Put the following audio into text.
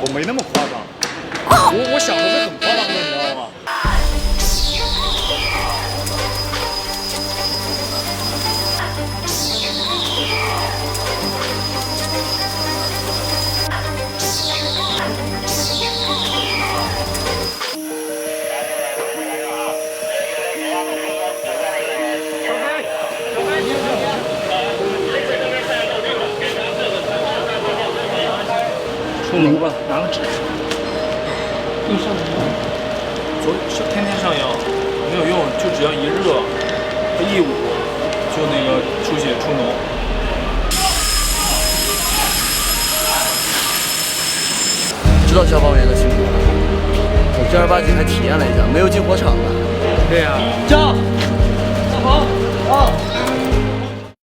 我没那么夸张。我我想的是很出炉吧，拿个纸。昨上天天上药没有用，就只要一热，一捂就那个出血出脓。知道消防员的辛苦了，我正儿八经还体验了一下，没有进火场的。对呀、叫。